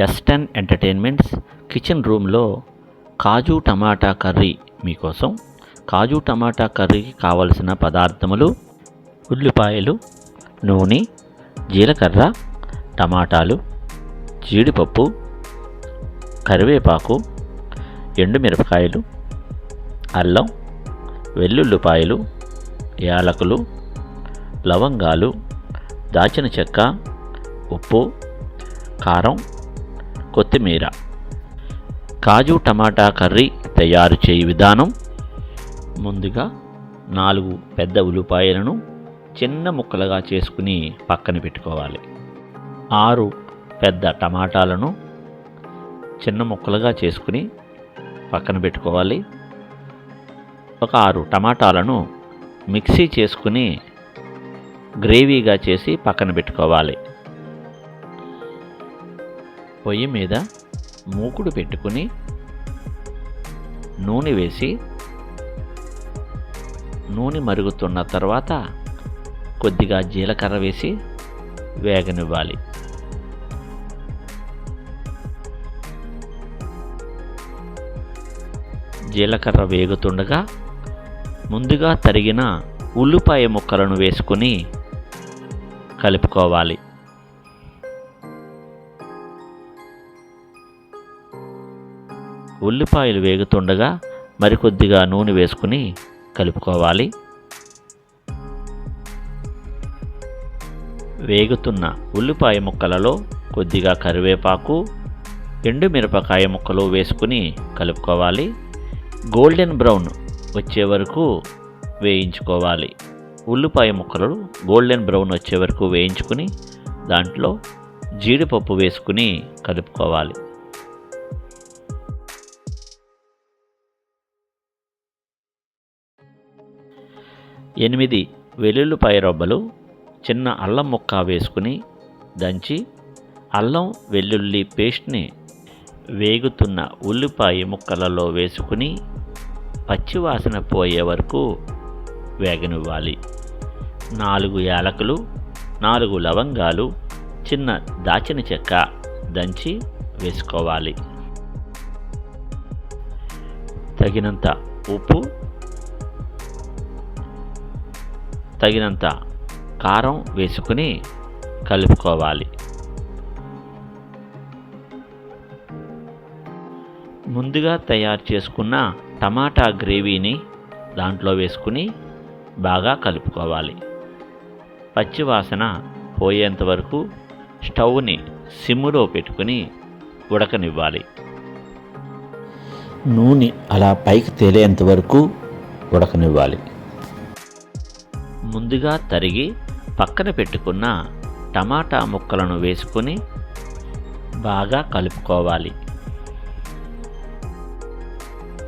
ఎస్టెన్ entertainments kitchen రూమ్లో కాజు టమాటా curry మీకోసం. కాజు టమాటా కర్రీకి కావలసిన పదార్థములు ఉల్లిపాయలు నూనె జీలకర్ర టమాటాలు జీడిపప్పు కరివేపాకు ఎండుమిరపకాయలు అల్లం వెల్లుల్లిపాయలు యాలకులు లవంగాలు దాచిన చెక్క ఉప్పు కారం కొత్తిమీర. కాజు టమాటా కర్రీ తయారు చేయి విధానం. ముందుగా నాలుగు పెద్ద ఉల్లిపాయలను చిన్న ముక్కలుగా చేసుకుని పక్కన పెట్టుకోవాలి. ఆరు పెద్ద టమాటాలను చిన్న ముక్కలుగా చేసుకుని పక్కన పెట్టుకోవాలి. ఒక ఆరు టమాటాలను మిక్సీ చేసుకుని గ్రేవీగా చేసి పక్కన పెట్టుకోవాలి. పొయ్యి మీద మూకుడు పెట్టుకుని నూనె వేసి నూనె మరుగుతున్న తర్వాత కొద్దిగా జీలకర్ర వేసి వేగనివ్వాలి. జీలకర్ర వేగుతుండగా ముందుగా తరిగిన ఉల్లిపాయ ముక్కలను వేసుకుని కలుపుకోవాలి. ఉల్లిపాయలు వేగుతుండగా మరికొద్దిగా నూనె వేసుకుని కలుపుకోవాలి. వేగుతున్న ఉల్లిపాయ ముక్కలలో కొద్దిగా కరివేపాకు ఎండుమిరపకాయ ముక్కలు వేసుకుని కలుపుకోవాలి. గోల్డెన్ బ్రౌన్ వచ్చే వరకు వేయించుకోవాలి. ఉల్లిపాయ ముక్కలు గోల్డెన్ బ్రౌన్ వచ్చే వరకు వేయించుకుని దాంట్లో జీడిపప్పు వేసుకుని కలుపుకోవాలి. ఎనిమిది వెల్లుల్లిపాయ రొబ్బలు చిన్న అల్లం ముక్క వేసుకుని దంచి అల్లం వెల్లుల్లి పేస్ట్ని వేగుతున్న ఉల్లిపాయ ముక్కలలో వేసుకుని పచ్చివాసన పోయే వరకు వేగనివ్వాలి. నాలుగు యాలకులు నాలుగు లవంగాలు చిన్న దాచిన చెక్క దంచి వేసుకోవాలి. తగినంత ఉప్పు తగినంత కారం వేసుకుని కలుపుకోవాలి. ముందుగా తయారు చేసుకున్న టమాటా గ్రేవీని దాంట్లో వేసుకుని బాగా కలుపుకోవాలి. పచ్చివాసన పోయేంత వరకు స్టవ్ని సిమ్ములో పెట్టుకుని ఉడకనివ్వాలి. నూనె అలా పైకి తేలేంత వరకు ఉడకనివ్వాలి. ముందుగా తరిగి పక్కన పెట్టుకున్న టమాటా ముక్కలను వేసుకుని బాగా కలుపుకోవాలి.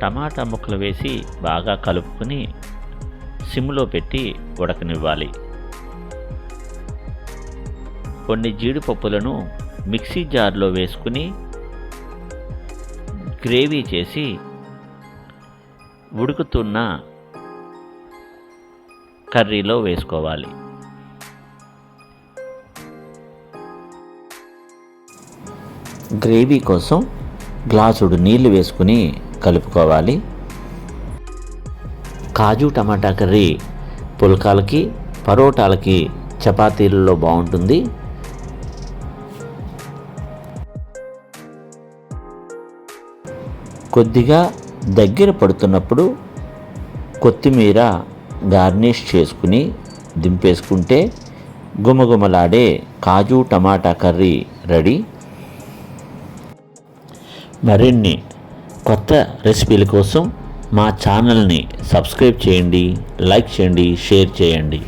టమాటా ముక్కలు వేసి బాగా కలుపుకొని సిమ్లో పెట్టి ఉడకనివ్వాలి. కొన్ని జీడిపప్పులను మిక్సీ జార్లో వేసుకుని గ్రేవీ చేసి ఉడుకుతున్న కర్రీలో వేసుకోవాలి. గ్రేవీ కోసం గ్లాసుడు నీళ్ళు వేసుకుని కలుపుకోవాలి. కాజు టమాటా కర్రీ పుల్కాలకి పరోటాలకి చపాతీలలో బాగుంటుంది. కొద్దిగా దగ్గర పడుతున్నప్పుడు కొత్తిమీర గార్నిష్ చేసుకుని దింపేసుకుంటే గుమగుమలాడే కాజు టమాటా కర్రీ రెడీ. మరిన్ని కొత్త రెసిపీల కోసం మా ఛానల్ని సబ్స్క్రైబ్ చేయండి లైక్ చేయండి షేర్ చేయండి.